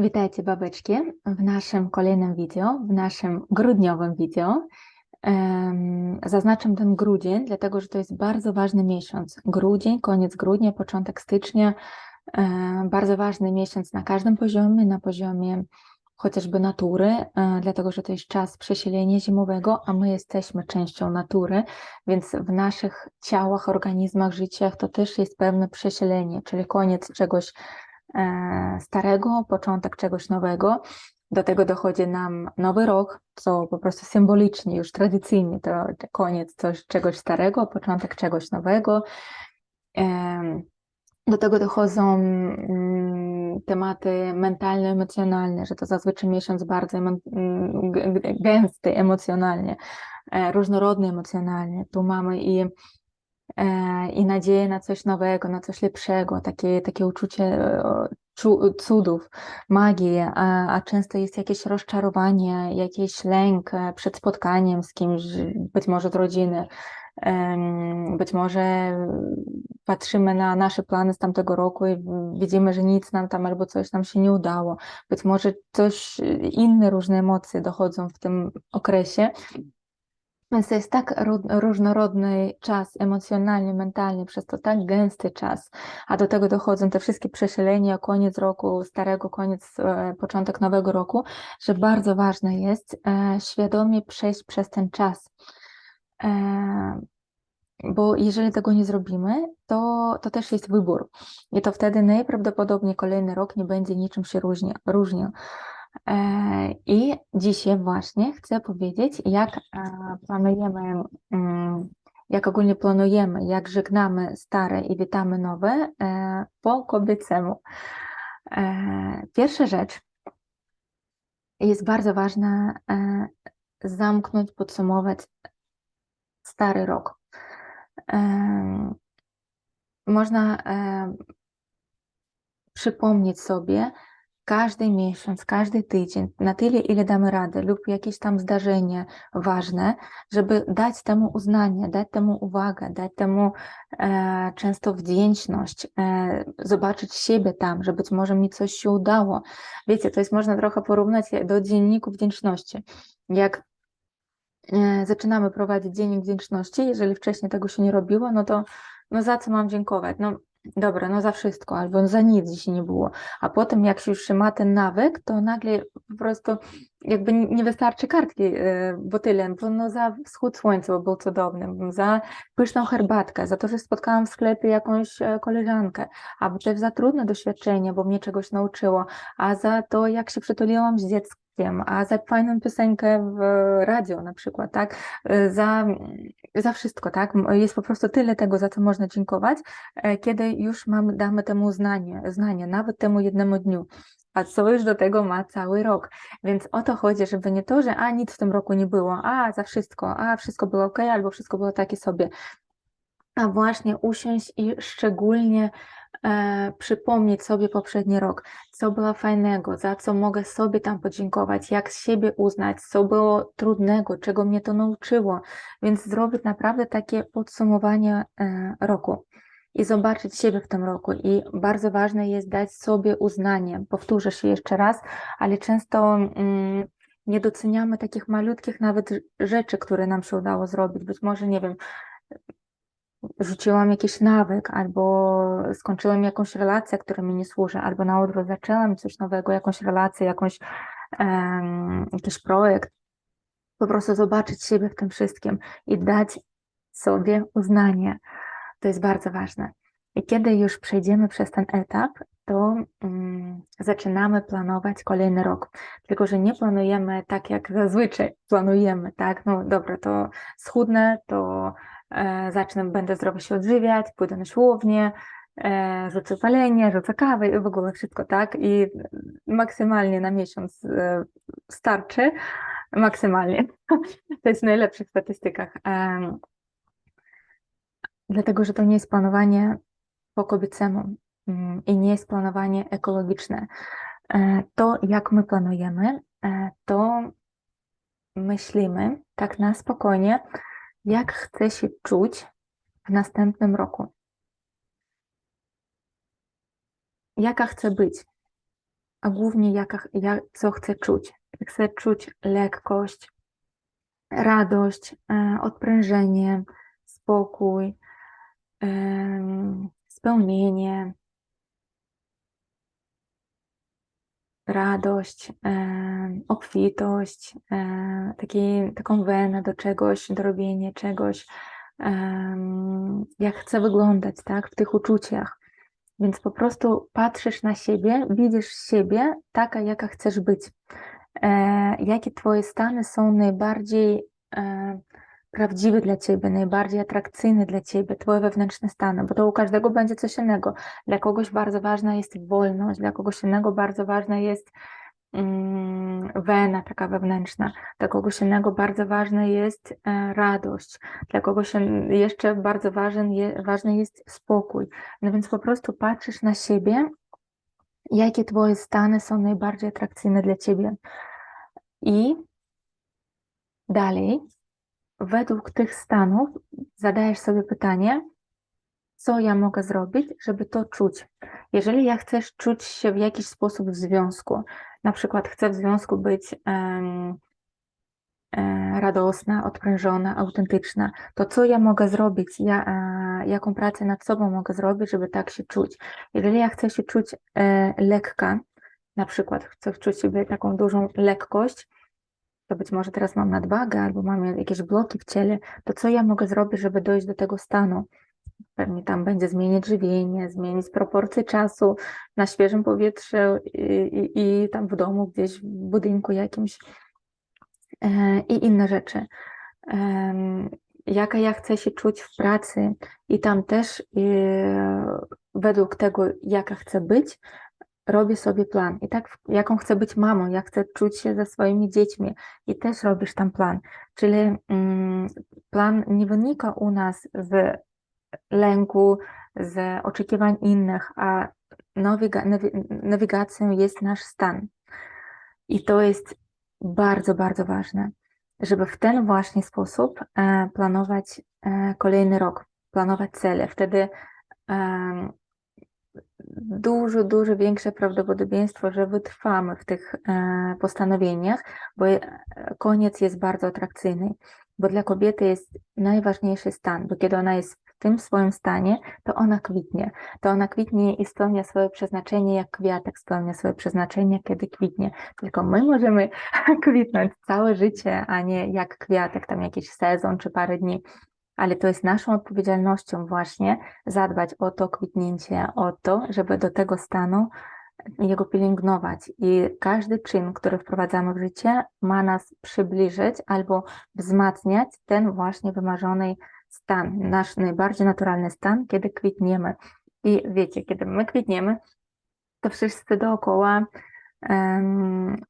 Witajcie babeczki w naszym kolejnym wideo, w naszym grudniowym wideo. Zaznaczam ten grudzień, dlatego że to jest bardzo ważny miesiąc. Grudzień, koniec grudnia, początek stycznia, e, bardzo ważny miesiąc na każdym poziomie, na poziomie chociażby natury, e, dlatego że to jest czas przesilenia zimowego, a my jesteśmy częścią natury, więc w naszych ciałach, organizmach, życiach to też jest pewne przesilenie, czyli koniec czegoś starego, początek czegoś nowego. Do tego dochodzi nam nowy rok, co po prostu symbolicznie, już tradycyjnie to koniec coś, czegoś starego, początek czegoś nowego. Em, Do tego dochodzą mm, tematy mentalno-emocjonalne, że to zazwyczaj miesiąc bardzo mm, gęsty emocjonalnie, e, różnorodny emocjonalnie. Tu mamy i e, i nadzieję na coś nowego, na coś lepszego, takie, takie uczucie e, cudów, magii, a, a często jest jakieś rozczarowanie, jakiś lęk e, przed spotkaniem z kimś, być może z rodziny. Być może patrzymy na nasze plany z tamtego roku i widzimy, że nic nam tam albo coś nam się nie udało. Być może coś, inne różne emocje dochodzą w tym okresie. Więc to jest tak ró- różnorodny czas emocjonalnie, mentalnie, przez to tak gęsty czas, a do tego dochodzą te wszystkie przesilenia, koniec roku starego, koniec, e, początek nowego roku, że bardzo ważne jest e, świadomie przejść przez ten czas. E, bo jeżeli tego nie zrobimy, to, to też jest wybór. I to wtedy najprawdopodobniej kolejny rok nie będzie niczym się różni, różnił. E, I dzisiaj właśnie chcę powiedzieć, jak e, planujemy, mm, jak ogólnie planujemy, jak żegnamy stare i witamy nowe e, po kobiecemu. Pierwsza rzecz jest bardzo ważna, zamknąć, podsumować stary rok. Można przypomnieć sobie każdy miesiąc, każdy tydzień, na tyle, ile damy radę, lub jakieś tam zdarzenie ważne, żeby dać temu uznanie, dać temu uwagę, dać temu e, często wdzięczność, e, zobaczyć siebie tam, że być może mi coś się udało. Wiecie, to jest można trochę porównać do dzienniku wdzięczności. Jak e, zaczynamy prowadzić dziennik wdzięczności, jeżeli wcześniej tego się nie robiło, no to no za co mam dziękować? No dobra, no za wszystko, albo za nic dzisiaj nie było. A potem jak się już ma ten nawyk, to nagle po prostu jakby nie wystarczy kartki e, botylem, bo no za wschód słońca, bo był cudowny, za pyszną herbatkę, za to, że spotkałam w sklepie jakąś e, koleżankę, albo też za trudne doświadczenie, bo mnie czegoś nauczyło, a za to, jak się przytuliłam z dzieckiem, a za fajną piosenkę w radio na przykład, tak, E, za, za wszystko, tak, jest po prostu tyle tego, za co można dziękować, e, kiedy już mamy, damy temu uznanie, uznanie, nawet temu jednemu dniu. A co już do tego ma cały rok. Więc o to chodzi, żeby nie to, że a nic w tym roku nie było, a za wszystko, a wszystko było ok, albo wszystko było takie sobie. A właśnie usiąść i szczególnie e, przypomnieć sobie poprzedni rok, co było fajnego, za co mogę sobie tam podziękować, jak siebie uznać, co było trudnego, czego mnie to nauczyło. Więc zrobić naprawdę takie podsumowanie e, roku i zobaczyć siebie w tym roku. I bardzo ważne jest dać sobie uznanie. Powtórzę się jeszcze raz, ale często mm, nie doceniamy takich malutkich nawet rzeczy, które nam się udało zrobić. Być może, nie wiem, rzuciłam jakiś nawyk, albo skończyłam jakąś relację, która mi nie służy, albo na odwrót zaczęłam coś nowego, jakąś relację, jakąś, em, jakiś projekt. Po prostu zobaczyć siebie w tym wszystkim i dać sobie uznanie. To jest bardzo ważne. I kiedy już przejdziemy przez ten etap, to mm, zaczynamy planować kolejny rok. Tylko, że nie planujemy tak, jak zazwyczaj planujemy, tak? No dobra, to schudnę, to zacznę, będę zdrowo się odżywiać, pójdę na siłownię, e, rzucę palenie, rzucę kawę i w ogóle wszystko, tak? I maksymalnie na miesiąc e, starczy, maksymalnie. To jest w najlepszych statystykach. Dlatego, że to nie jest planowanie po kobiecemu mm, i nie jest planowanie ekologiczne. E, To, jak my planujemy, e, to myślimy tak na spokojnie, jak chcę się czuć w następnym roku. Jaka chcę być. a głównie jaka, jak, co chcę czuć. Chcę czuć lekkość, radość, e, odprężenie, spokój, spełnienie, radość, em, obfitość, e, taki, taką wenę do czegoś, do robienia czegoś, jak chcę wyglądać, tak, w tych uczuciach. Więc po prostu patrzysz na siebie, widzisz siebie taka, jaka chcesz być. E, jakie twoje stany są najbardziej prawdziwe dla ciebie, najbardziej atrakcyjne dla ciebie, twoje wewnętrzne stany, bo to u każdego będzie coś innego. Dla kogoś bardzo ważna jest wolność, dla kogoś innego bardzo ważna jest mm, wena taka wewnętrzna, dla kogoś innego bardzo ważna jest e, radość, dla kogoś jeszcze bardzo ważny jest spokój. No więc po prostu patrzysz na siebie, jakie twoje stany są najbardziej atrakcyjne dla ciebie. I dalej, według tych stanów zadajesz sobie pytanie, co ja mogę zrobić, żeby to czuć. Jeżeli ja chcę czuć się w jakiś sposób w związku, na przykład chcę w związku być e, radosna, odprężona, autentyczna, to co ja mogę zrobić, ja, e, jaką pracę nad sobą mogę zrobić, żeby tak się czuć. Jeżeli ja chcę się czuć e, lekka, na przykład chcę czuć sobie taką dużą lekkość, to być może teraz mam nadwagę albo mam jakieś bloki w ciele, to co ja mogę zrobić, żeby dojść do tego stanu? Pewnie tam będzie zmienić żywienie, zmienić proporcje czasu na świeżym powietrzu i, i, i tam w domu, gdzieś w budynku jakimś e, i inne rzeczy. Em, Jaka ja chcę się czuć w pracy i tam też e, według tego, jaka chcę być, robię sobie plan. I tak, jaką chcę być mamą, jak chcę czuć się ze swoimi dziećmi i też robisz tam plan. Czyli mm, plan nie wynika u nas z lęku, z oczekiwań innych, a nawiga nawi- nawigacją jest nasz stan. I to jest bardzo, bardzo ważne, żeby w ten właśnie sposób e, planować e, kolejny rok, planować cele. Wtedy dużo, dużo większe prawdopodobieństwo, że wytrwamy w tych e, postanowieniach, bo e, koniec jest bardzo atrakcyjny, bo dla kobiety jest najważniejszy stan, bo kiedy ona jest w tym swoim stanie, to ona kwitnie. To ona kwitnie i spełnia swoje przeznaczenie, jak kwiatek spełnia swoje przeznaczenie, kiedy kwitnie. Tylko my możemy kwitnąć całe życie, a nie jak kwiatek, tam jakiś sezon czy parę dni. Ale to jest naszą odpowiedzialnością właśnie zadbać o to kwitnięcie, o to, żeby do tego stanu jego pielęgnować. I każdy czyn, który wprowadzamy w życie, ma nas przybliżyć albo wzmacniać ten właśnie wymarzony stan, nasz najbardziej naturalny stan, kiedy kwitniemy. I wiecie, kiedy my kwitniemy, to wszyscy dookoła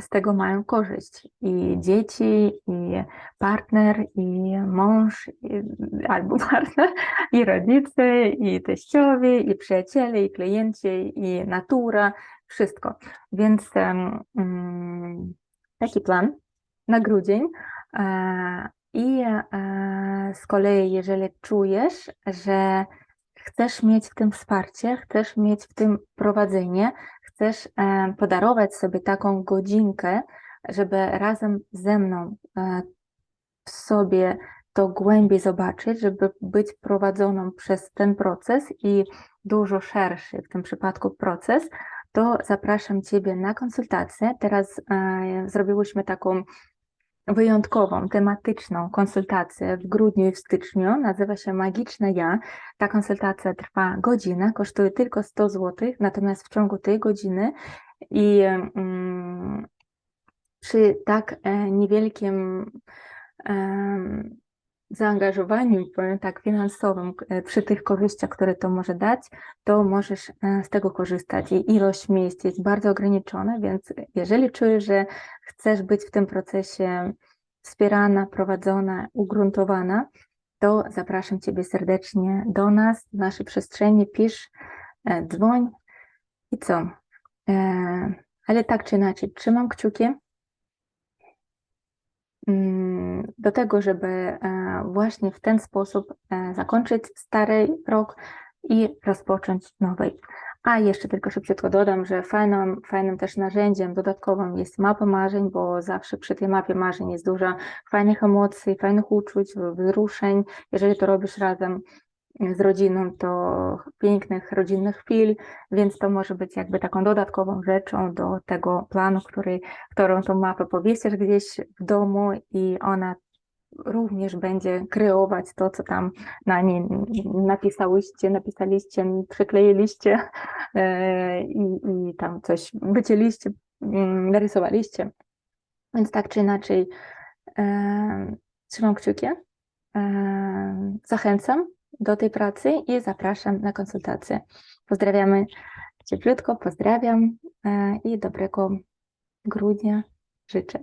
z tego mają korzyść. I dzieci, i partner, i mąż, i, albo partner, i rodzice, i teściowie, i przyjaciele, i klienci, i natura, wszystko. Więc mm, taki plan na grudzień. E, I e, z kolei, jeżeli czujesz, że chcesz mieć w tym wsparcie, chcesz mieć w tym prowadzenie, chcesz e, podarować sobie taką godzinkę, żeby razem ze mną e, w sobie to głębiej zobaczyć, żeby być prowadzoną przez ten proces i dużo szerszy w tym przypadku proces, to zapraszam Ciebie na konsultację. Teraz e, zrobiłyśmy taką wyjątkową, tematyczną konsultację w grudniu i w styczniu. Nazywa się Magiczne Ja. Ta konsultacja trwa godzinę, kosztuje tylko 100 zł, natomiast w ciągu tej godziny i mm, przy tak e, niewielkim zaangażowaniu, tak, finansowym, e, przy tych korzyściach, które to może dać, to możesz e, z tego korzystać. I ilość miejsc jest bardzo ograniczona, więc jeżeli czujesz, że chcesz być w tym procesie wspierana, prowadzona, ugruntowana, to zapraszam Ciebie serdecznie do nas, w naszej przestrzeni, pisz, e, dzwoń i co? Ale tak czy inaczej, trzymam kciuki mm, do tego, żeby właśnie w ten sposób e, zakończyć stary rok i rozpocząć nowy. A jeszcze tylko szybciutko dodam, że fajnym, fajnym też narzędziem dodatkowym jest mapa marzeń, bo zawsze przy tej mapie marzeń jest dużo fajnych emocji, fajnych uczuć, wzruszeń. Jeżeli to robisz razem z rodziną, to pięknych rodzinnych chwil, więc to może być jakby taką dodatkową rzeczą do tego planu, który, którą tą mapę powiesisz gdzieś w domu i ona również będzie kreować to, co tam na niej napisałyście, napisaliście, przykleiliście e, i, i tam coś wycięliście, mm, narysowaliście. Więc tak czy inaczej e, trzymam kciuki, e, zachęcam do tej pracy i zapraszam na konsultację. Pozdrawiamy cieplutko, pozdrawiam e, i dobrego grudnia życzę.